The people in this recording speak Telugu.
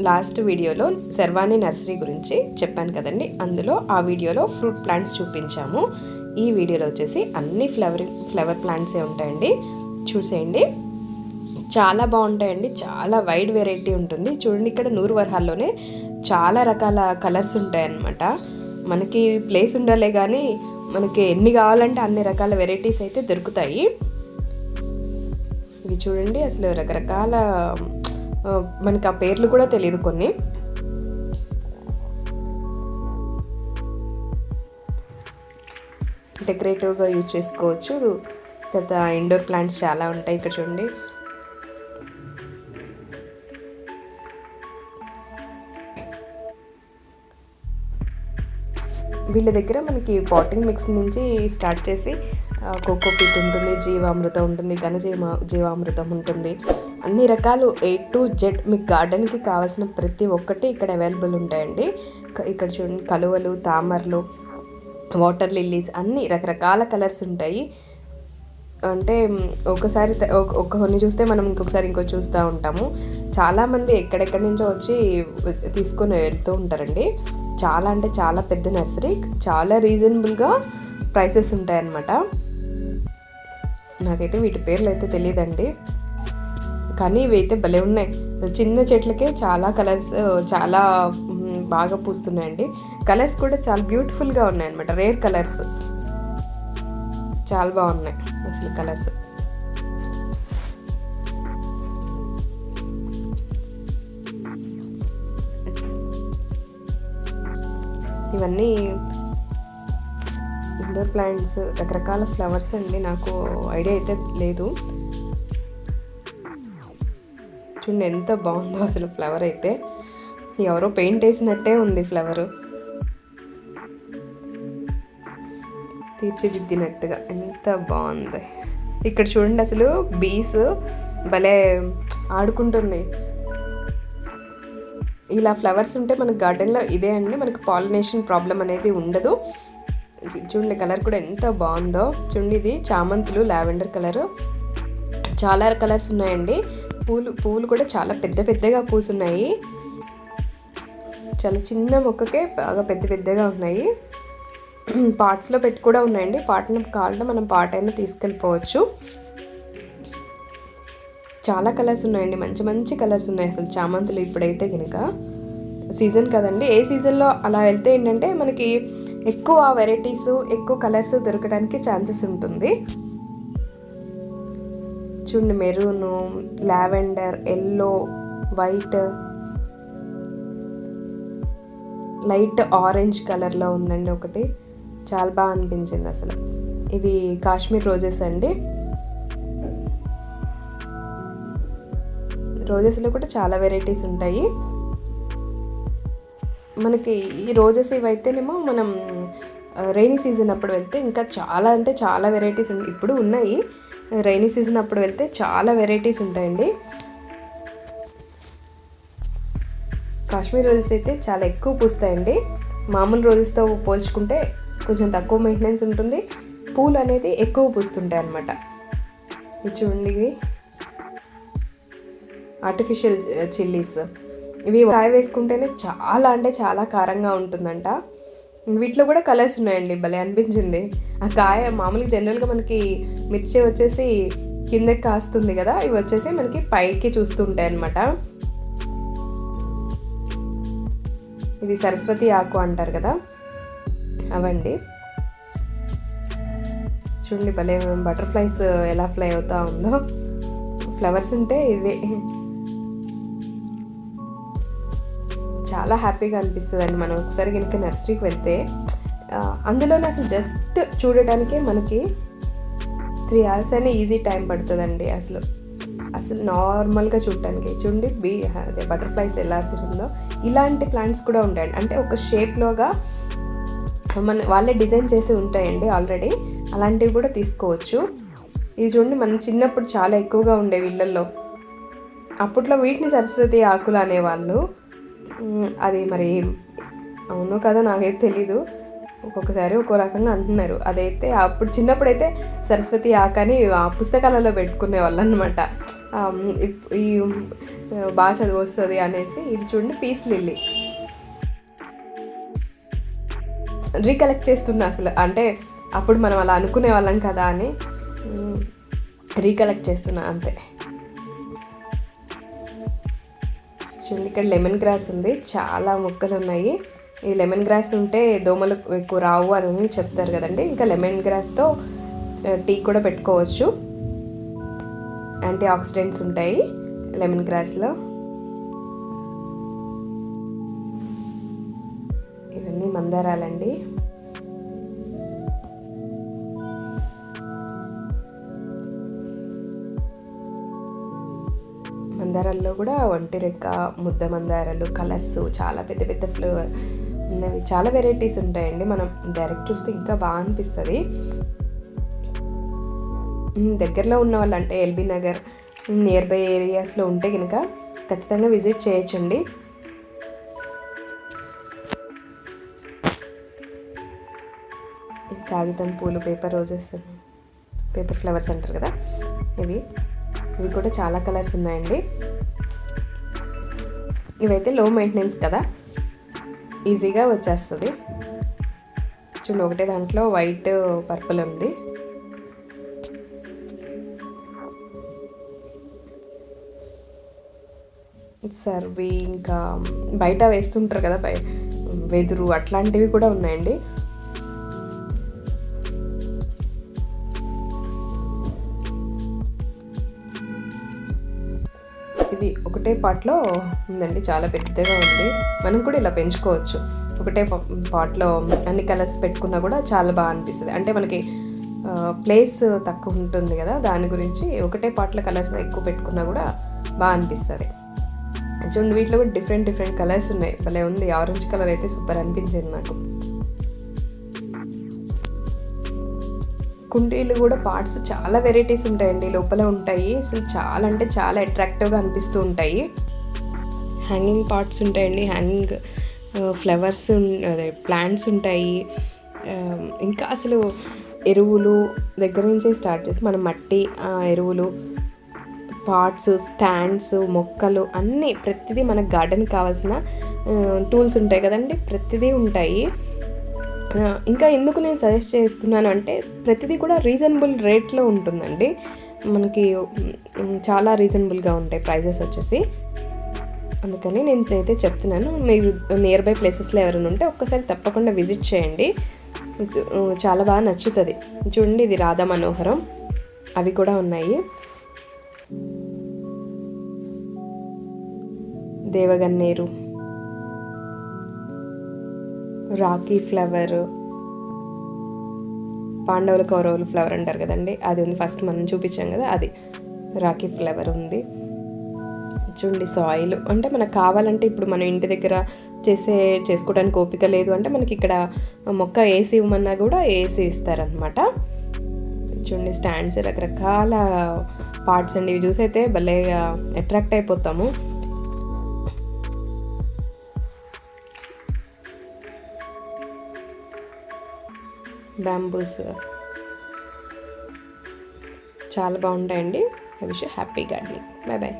లాస్ట్ వీడియోలో శర్వాణి నర్సరీ గురించి చెప్పాను కదండి. అందులో ఆ వీడియోలో ఫ్రూట్ ప్లాంట్స్ చూపించాము. ఈ వీడియోలో వచ్చేసి అన్ని ఫ్లవర్ ఫ్లవర్ ప్లాంట్సే ఉంటాయండి. చూసేయండి. చాలా బాగుంటాయండి. చాలా వైడ్ వెరైటీ ఉంటుంది. చూడండి ఇక్కడ నూరు వరహాల్లోనే చాలా రకాల కలర్స్ ఉంటాయన్నమాట. మనకి ప్లేస్ ఉండాలే కానీ మనకి ఎన్ని కావాలంటే అన్ని రకాల వెరైటీస్ అయితే దొరుకుతాయి. ఇవి చూడండి అసలు రకరకాల మనకి ఆ పేర్లు కూడా తెలియదు కొన్ని. డెకరేటివ్గా యూజ్ చేసుకోవచ్చు. తర్వాత ఇండోర్ ప్లాంట్స్ చాలా ఉంటాయి ఇక్కడ చూడండి. వీళ్ళ దగ్గర మనకి పాటింగ్ మిక్స్ నుంచి స్టార్ట్ చేసి కోకో పీట్ ఉంటుంది జీవామృతం ఉంటుంది ఘనజీవ జీవామృతం ఉంటుంది. అన్ని రకాలు ఏ టు జెడ్ మీకు గార్డెన్కి కావాల్సిన ప్రతి ఒక్కటి ఇక్కడ అవైలబుల్ ఉంటాయండి. ఇక్కడ చూడండి కలువలు తామరలు వాటర్ లిల్లీస్ అన్ని రకరకాల కలర్స్ ఉంటాయి. అంటే ఒకసారి ఒక కొన్ని చూస్తే మనం ఇంకొకసారి ఇంకో చూస్తూ ఉంటాము. చాలామంది ఎక్కడెక్కడి నుంచో వచ్చి తీసుకొని వెళ్తూ ఉంటారండి. చాలా అంటే చాలా పెద్ద నర్సరీ చాలా రీజనబుల్గా ప్రైసెస్ ఉంటాయన్నమాట. నాకైతే వీటి పేర్లు అయితే తెలియదండి. కానీ ఇవైతే భలే ఉన్నాయి. చిన్న చెట్లకే చాలా కలర్స్ చాలా బాగా పూస్తున్నాయండి. కలర్స్ కూడా చాలా బ్యూటిఫుల్గా ఉన్నాయి అనమాట రేర్ కలర్స్. చాలా బాగున్నాయి అసలు కలర్స్. ఇవన్నీ ఇండోర్ ప్లాంట్స్ రకరకాల ఫ్లవర్స్ అండి. నాకు ఐడియా అయితే లేదు. చూడండి ఎంత బాగుందో అసలు ఫ్లవర్ అయితే. ఎవరో పెయింట్ వేసినట్టే ఉంది ఫ్లవరు తీర్చిదిద్దినట్టుగా ఎంత బాగుంది. ఇక్కడ చూడండి అసలు బీస్ భలే ఆడుకుంటుంది. ఇలా ఫ్లవర్స్ ఉంటే మనకి గార్డెన్లో ఇదే అండి మనకు పాలినేషన్ ప్రాబ్లం అనేది ఉండదు. చూడండి కలర్ కూడా ఎంత బాగుందో. చూడండి ఇది చామంతులు లావెండర్ కలరు చాలా కలర్స్ ఉన్నాయండి. పూలు పూలు కూడా చాలా పెద్ద పెద్దగా పూసున్నాయి. చాలా చిన్న మొక్కకే బాగా పెద్ద పెద్దగా ఉన్నాయి. పార్ట్స్లో పెట్టి కూడా ఉన్నాయండి. పాటను కావాలంటే మనం పాట అయినా తీసుకెళ్ళిపోవచ్చు. చాలా కలర్స్ ఉన్నాయండి. మంచి మంచి కలర్స్ ఉన్నాయి అసలు చామంతులు ఇప్పుడైతే కనుక సీజన్ కదండి. ఏ సీజన్లో అలా వెళ్తే ఏంటంటే మనకి ఎక్కువ వెరైటీస్ ఎక్కువ కలర్స్ దొరకడానికి ఛాన్సెస్ ఉంటుంది. చూడండి maroon lavender yellow white. Light orange కలర్లో ఉందండి ఒకటి. చాలా బాగా అనిపించింది అసలు. ఇవి కాశ్మీర్ రోజెస్ అండి. రోజెస్లో కూడా చాలా వెరైటీస్ ఉంటాయి. మనకి ఈ రోజెస్ ఇవైతేనేమో మనం రైనీ సీజన్ అప్పుడు వెళ్తే ఇంకా చాలా అంటే చాలా వెరైటీస్ ఇప్పుడు ఉన్నాయి. రైనీ సీజన్ అప్పుడు వెళ్తే చాలా వెరైటీస్ ఉంటాయండి. కాశ్మీర్ రోజెస్ అయితే చాలా ఎక్కువ పూస్తాయండి. మామూలు రోజెస్తో పోల్చుకుంటే కొంచెం తక్కువ మెయింటెనెన్స్ ఉంటుంది. పూలు అనేది ఎక్కువ పూస్తుంటాయి అన్నమాట. ఇది చూడండి ఇవి. ఆర్టిఫిషియల్ చిల్లీస్ uh, ఇవి కాయ వేసుకుంటేనే చాలా అంటే చాలా కారంగా ఉంటుందంట. వీటిలో కూడా కలర్స్ ఉన్నాయండి. భలే అనిపించింది. ఆ కాయ మామూలుగా జనరల్గా మనకి మిర్చి వచ్చేసి కిందకి కాస్తుంది కదా ఇవి వచ్చేసి మనకి పైకి చూస్తుంటాయి అనమాట ఇది సరస్వతి ఆకు అంటారు కదా అవండి. చూడండి భలే బటర్ఫ్లైస్ ఎలా ఫ్లై అవుతా ఉందో. ఫ్లవర్స్ ఉంటే ఇవే. చాలా హ్యాపీగా అనిపిస్తుంది అండి మనం ఒకసారి కనుక నర్సరీకి వెళ్తే అందులోనే అసలు జస్ట్ చూడడానికే మనకి త్రీ అవర్స్ అయినా ఈజీ టైం పడుతుందండి అసలు. అసలు నార్మల్గా చూడటానికి. చూడండి బీ అదే బటర్ఫ్లైస్ ఎలా తిరుగుందో ఇలాంటి ప్లాంట్స్ కూడా ఉంటాయండి. అంటే ఒక షేప్లోగా మన వాళ్ళే డిజైన్ చేసి ఉంటాయండి ఆల్రెడీ. అలాంటివి కూడా తీసుకోవచ్చు. ఇది చూడండి మనం చిన్నప్పుడు చాలా ఎక్కువగా ఉండేవి ఇళ్ళల్లో అప్పట్లో వీటిని సరస్వతి ఆకులు అనేవాళ్ళు. అది మరి అవునో కదా నాకైతే తెలీదు. ఒక్కొక్కసారి ఒక్కో రకంగా అంటున్నారు. అదైతే అప్పుడు చిన్నప్పుడు అయితే సరస్వతి ఆకని ఆ పుస్తకాలలో పెట్టుకునే వాళ్ళు అనమాట ఈ బాగా చదువు వస్తుంది అనేసి ఇది చూడండి పీస్ లిల్లీ. రీకలెక్ట్ చేస్తున్నా అసలు. అంటే అప్పుడు మనం అలా అనుకునే వాళ్ళం కదా అని రీకలెక్ట్ చేస్తున్నా అంతే. చూడండి ఇక్కడ లెమన్ గ్రాస్ ఉంది. చాలా మొక్కలు ఉన్నాయి ఈ లెమన్ గ్రాస్ ఉంటే దోమలు ఎక్కువ రావు అని చెప్తారు కదండి. ఇంకా లెమన్ గ్రాస్తో టీ కూడా పెట్టుకోవచ్చు. యాంటీ ఆక్సిడెంట్స్ ఉంటాయి లెమన్ గ్రాస్లో ఇవన్నీ మందారాలండి. మందారాల్లో కూడా ఒంటి రెక్క ముద్ద మందారాలు కలర్స్ చాలా పెద్ద పెద్ద ఫ్లేవర్ ఉన్నవి. చాలా వెరైటీస్ ఉంటాయండి. మనం డైరెక్ట్ చూస్తే ఇంకా బాగా అనిపిస్తుంది. దగ్గరలో ఉన్న వాళ్ళు అంటే ఎల్బీ నగర్ నియర్ బై ఏరియాస్లో ఉంటే కనుక ఖచ్చితంగా విజిట్ చేయొచ్చండి. కాగితం పూలు పేపర్ రోజెస్ పేపర్ ఫ్లవర్స్ అంటారు కదా ఇవి. ఇవి కూడా చాలా కలర్స్ ఉన్నాయండి. ఇవైతే లో మెయింటెనెన్స్ కదా? ఈజీగా వచ్చేస్తుంది. చూడండి ఒకటే దాంట్లో వైట్ పర్పుల్ ఉంది. సర్వి ఇంకా బయట వేస్తుంటారు కదా బయ వెదురు అట్లాంటివి కూడా ఉన్నాయండి. ఒకటే పాట్లో ఉందండి చాలా పెద్దగా ఉంది. మనం కూడా ఇలా పెంచుకోవచ్చు. ఒకటే పాట్లో అన్ని కలర్స్ పెట్టుకున్నా కూడా చాలా బాగా అనిపిస్తుంది. అంటే మనకి ప్లేస్ తక్కువ ఉంటుంది కదా దాని గురించి ఒకటే పాట్లో కలర్స్ ఎక్కువ పెట్టుకున్నా కూడా బాగా అనిపిస్తుంది. చూడండి వీటిలో కూడా డిఫరెంట్ డిఫరెంట్ కలర్స్ ఉన్నాయి. భలే ఉంది. ఆరెంజ్ కలర్ అయితే సూపర్ అనిపించింది నాకు. కుండీలు కూడా పార్ట్స్ చాలా వెరైటీస్ ఉంటాయండి లోపల ఉంటాయి. అసలు చాలా అంటే చాలా అట్రాక్టివ్గా అనిపిస్తూ ఉంటాయి. హ్యాంగింగ్ పార్ట్స్ ఉంటాయండి హ్యాంగింగ్ ఫ్లవర్స్ అదే ప్లాంట్స్ ఉంటాయి. ఇంకా అసలు ఎరువులు దగ్గర నుంచే స్టార్ట్ చేసి మన మట్టి ఎరువులు పార్ట్స్ స్టాండ్స్ మొక్కలు అన్నీ ప్రతిదీ మన గార్డెన్కి కావాల్సిన టూల్స్ ఉంటాయి కదండి ప్రతిదీ ఉంటాయి. ఇంకా ఎందుకు నేను సజెస్ట్ చేస్తున్నాను అంటే ప్రతిదీ కూడా రీజనబుల్ రేట్లో ఉంటుందండి. మనకి చాలా రీజనబుల్గా ఉంటాయి ప్రైజెస్ వచ్చేసి. అందుకని నేను అయితే చెప్తున్నాను మీరు నియర్ బై ప్లేసెస్లో ఎవరైనా ఉంటే ఒక్కసారి తప్పకుండా విజిట్ చేయండి. చాలా బాగా నచ్చుతుంది. చూడండి ఇది రాధా మనోహరం. అవి కూడా ఉన్నాయి. దేవగన్నేరు. Rocky flower. పాండవుల కౌరవుల ఫ్లవర్ అంటారు కదండి అది ఉంది ఫస్ట్ మనం చూపించాం కదా అది. రాఖీ ఫ్లవర్ ఉంది. చూడండి సాయిల్ అంటే మనకు కావాలంటే ఇప్పుడు మనం ఇంటి దగ్గర చేసే చేసుకోవడానికి ఓపిక లేదు అంటే మనకి ఇక్కడ మొక్క ఏసీ ఇవ్వమన్నా కూడా ఏసీ ఇస్తారనమాట చూడండి స్టాండ్స్ రకరకాల పార్ట్స్ అండి. ఇవి చూసి అయితే భలే uh, అట్రాక్ట్ అయిపోతాము. బ్యాంబూస్. చాలా బాగుంటాయండి. I wish happy gardening. Bye bye